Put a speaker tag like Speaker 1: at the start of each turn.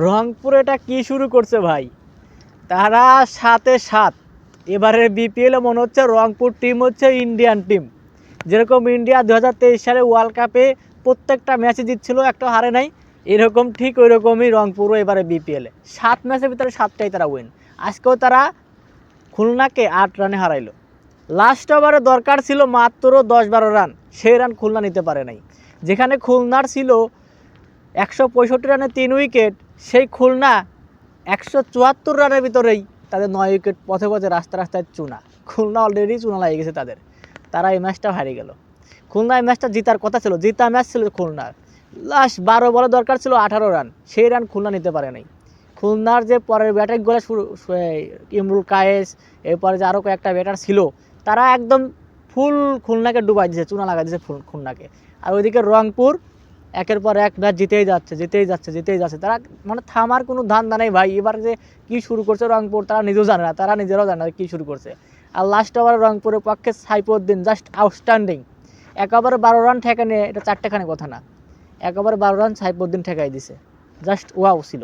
Speaker 1: রংপুর এটা কি শুরু করছে ভাই? তারা সাথে সাত। এবারের বিপিএলে মনে হচ্ছে রংপুর টিম হচ্ছে ইন্ডিয়ান টিম যেরকম ইন্ডিয়া দু হাজার তেইশ সালে ওয়ার্ল্ড কাপে প্রত্যেকটা ম্যাচে জিতছিল, একটা হারে নাই। এরকম ঠিক ওই রকমই রংপুরও এবারে বিপিএলে সাত ম্যাচের ভিতরে সাতটাই তারা উইন আজকেও তারা খুলনাকে আট রানে হারাইলো। লাস্ট ওভারে দরকার ছিল মাত্র দশ বারো রান সেই রান খুলনা নিতে পারে নাই। যেখানে খুলনার ছিল একশো পঁয়ষট্টি রানে তিন উইকেট, সেই খুলনা একশো চুয়াত্তর রানের ভিতরেই তাদের নয় উইকেট পথে পথে রাস্তা রাস্তায় চুনা। খুলনা অলরেডি চুনা লাগে গেছে তাদের। তারা এই ম্যাচটা হারিয়ে গেল। খুলনা এই ম্যাচটা জিতার কথা ছিল, জিতা ম্যাচ ছিল খুলনার। লাস্ট বারো বলে দরকার ছিল আঠারো রান, সেই রান খুলনা নিতে পারে নাই। খুলনার যে পরের ব্যাটিং করে শুরু ইমরুল কায়েস, এরপরে যে আরও কয়েকটা ব্যাটার ছিল, তারা একদম ফুল খুলনাকে ডুবাই দিয়েছে, চুনা লাগাই দিয়েছে ফুল খুলনাকে। আর ওইদিকে রংপুর একের পর এক ম্যাচ জিতেই যাচ্ছে জিতেই যাচ্ছে জিতেই যাচ্ছে। তারা মানে থামার কোনো ধান্দা নেই ভাই। এবার যে কি শুরু করছে রংপুর, তারা নিজেও জানে না, তারা নিজেরাও জানে না কী শুরু করছে। আর লাস্ট ওভার রংপুরের পক্ষে সাইফুদ্দিন জাস্ট আউটস্ট্যান্ডিং একেবারে বারো রান ঠেকে নিয়ে এটা চারটেখানি কথা না। এক একেবারে বারো রান সাইফুদ্দিন ঠেকাই দিছে। জাস্ট ওয়াও ছিল।